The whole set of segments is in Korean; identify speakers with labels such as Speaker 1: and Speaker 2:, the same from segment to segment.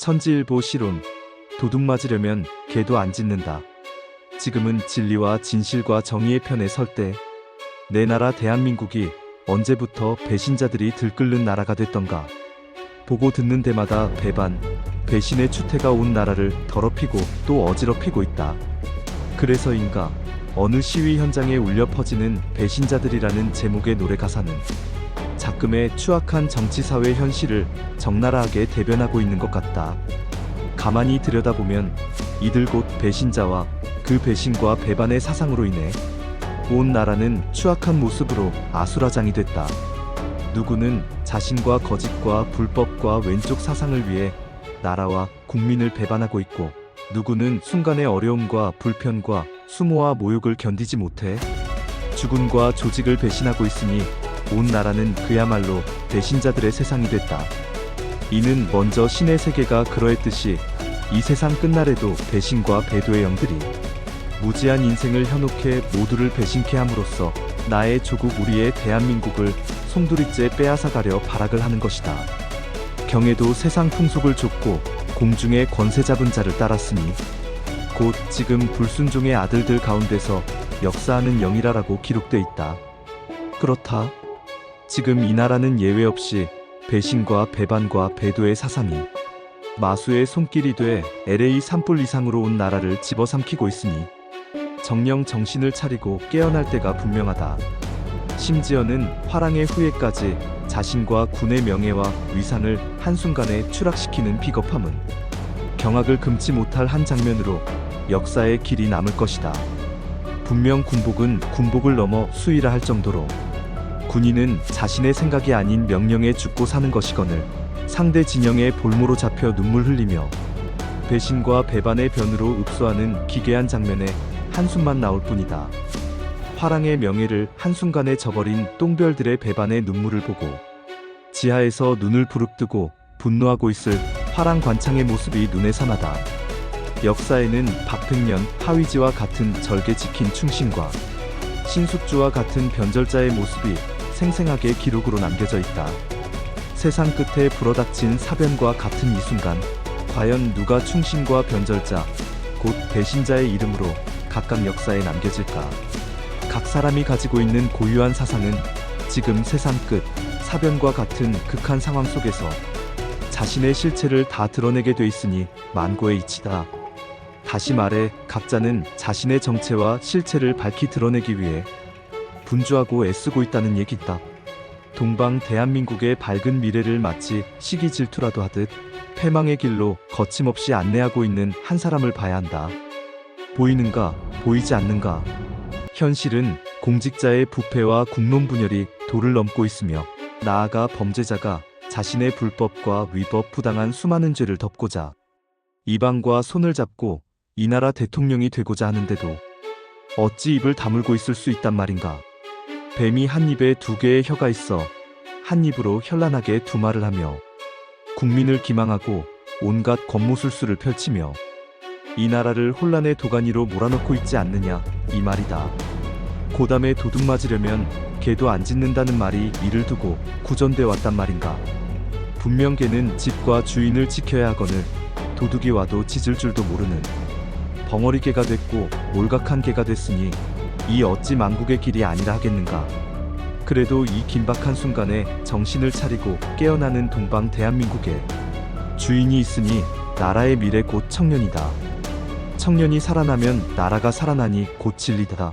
Speaker 1: 천지일보 시론 도둑 맞으려면 개도 안 짖는다. 지금은 진리와 진실과 정의의 편에 설 때 내 나라 대한민국이 언제부터 배신자들이 들끓는 나라가 됐던가. 보고 듣는 데마다 배반, 배신의 추태가 온 나라를 더럽히고 또 어지럽히고 있다. 그래서인가 어느 시위 현장에 울려 퍼지는 배신자들이라는 제목의 노래 가사는 작금의 추악한 정치사회 현실을 적나라하게 대변하고 있는 것 같다. 가만히 들여다보면 이들 곧 배신자와 그 배신과 배반의 사상으로 인해 온 나라는 추악한 모습으로 아수라장이 됐다. 누구는 자신과 거짓과 불법과 왼쪽 사상을 위해 나라와 국민을 배반하고 있고 누구는 순간의 어려움과 불편과 수모와 모욕을 견디지 못해 주군과 조직을 배신하고 있으니 온 나라는 그야말로 배신자들의 세상이 됐다. 이는 먼저 신의 세계가 그러했듯이 이 세상 끝날에도 배신과 배도의 영들이 무지한 인생을 현혹해 모두를 배신케 함으로써 나의 조국 우리의 대한민국을 송두리째 빼앗아가려 발악을 하는 것이다. 경에도 세상 풍속을 쫓고 공중의 권세 잡은 자를 따랐으니 곧 지금 불순종의 아들들 가운데서 역사하는 영이라라고 기록돼 있다. 그렇다. 지금 이 나라는 예외 없이 배신과 배반과 배도의 사상이 마수의 손길이 돼 LA 산불 이상으로 온 나라를 집어삼키고 있으니 정령 정신을 차리고 깨어날 때가 분명하다. 심지어는 화랑의 후예까지 자신과 군의 명예와 위상을 한순간에 추락시키는 비겁함은 경악을 금치 못할 한 장면으로 역사의 길이 남을 것이다. 분명 군복은 군복을 넘어 수위라 할 정도로 군인은 자신의 생각이 아닌 명령에 죽고 사는 것이거늘 상대 진영의 볼모로 잡혀 눈물 흘리며 배신과 배반의 변으로 읍소하는 기괴한 장면에 한숨만 나올 뿐이다. 화랑의 명예를 한순간에 저버린 똥별들의 배반의 눈물을 보고 지하에서 눈을 부릅뜨고 분노하고 있을 화랑 관창의 모습이 눈에 선하다. 역사에는 박백년 하위지와 같은 절개 지킨 충신과 신숙주와 같은 변절자의 모습이 생생하게 기록으로 남겨져 있다. 세상 끝에 불어닥친 사변과 같은 이 순간, 과연 누가 충신과 변절자, 곧 배신자의 이름으로 각각 역사에 남겨질까? 각 사람이 가지고 있는 고유한 사상은 지금 세상 끝, 사변과 같은 극한 상황 속에서 자신의 실체를 다 드러내게 돼 있으니 만고의 이치다. 다시 말해 각자는 자신의 정체와 실체를 밝히 드러내기 위해 분주하고 애쓰고 있다는 얘기다. 동방 대한민국의 밝은 미래를 마치 시기 질투라도 하듯 패망의 길로 거침없이 안내하고 있는 한 사람을 봐야 한다. 보이는가, 보이지 않는가. 현실은 공직자의 부패와 국론 분열이 도를 넘고 있으며 나아가 범죄자가 자신의 불법과 위법 부당한 수많은 죄를 덮고자 이방과 손을 잡고 이 나라 대통령이 되고자 하는데도 어찌 입을 다물고 있을 수 있단 말인가. 뱀이 한 입에 두 개의 혀가 있어 한 입으로 현란하게 두 말을 하며 국민을 기망하고 온갖 권모술수를 펼치며 이 나라를 혼란의 도가니로 몰아넣고 있지 않느냐 이 말이다. 고담에 도둑 맞으려면 개도 안 짖는다는 말이 이를 두고 구전돼 왔단 말인가. 분명 개는 집과 주인을 지켜야 하거늘 도둑이 와도 짖을 줄도 모르는 벙어리 개가 됐고 몰각한 개가 됐으니 이 어찌 망국의 길이 아니라 하겠는가. 그래도 이 긴박한 순간에 정신을 차리고 깨어나는 동방 대한민국에 주인이 있으니 나라의 미래 곧 청년이다. 청년이 살아나면 나라가 살아나니 곧 진리다.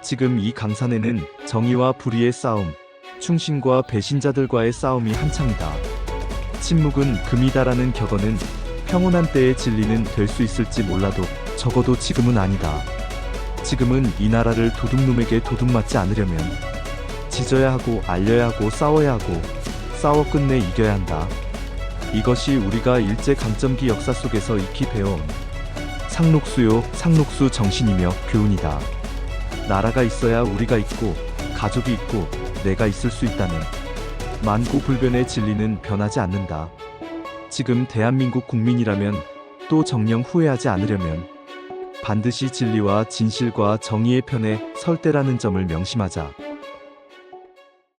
Speaker 1: 지금 이 강산에는 정의와 불의의 싸움, 충신과 배신자들과의 싸움이 한창이다. 침묵은 금이다라는 격언은 평온한 때의 진리는 될 수 있을지 몰라도 적어도 지금은 아니다. 지금은 이 나라를 도둑놈에게 도둑맞지 않으려면 짖어야 하고 알려야 하고 싸워야 하고 싸워 끝내 이겨야 한다. 이것이 우리가 일제 강점기 역사 속에서 익히 배워온 상록수요 상록수 정신이며 교훈이다. 나라가 있어야 우리가 있고 가족이 있고 내가 있을 수 있다는 만고 불변의 진리는 변하지 않는다. 지금 대한민국 국민이라면 또 정령 후회하지 않으려면 반드시 진리와 진실과 정의의 편에 설 때라는 점을 명심하자.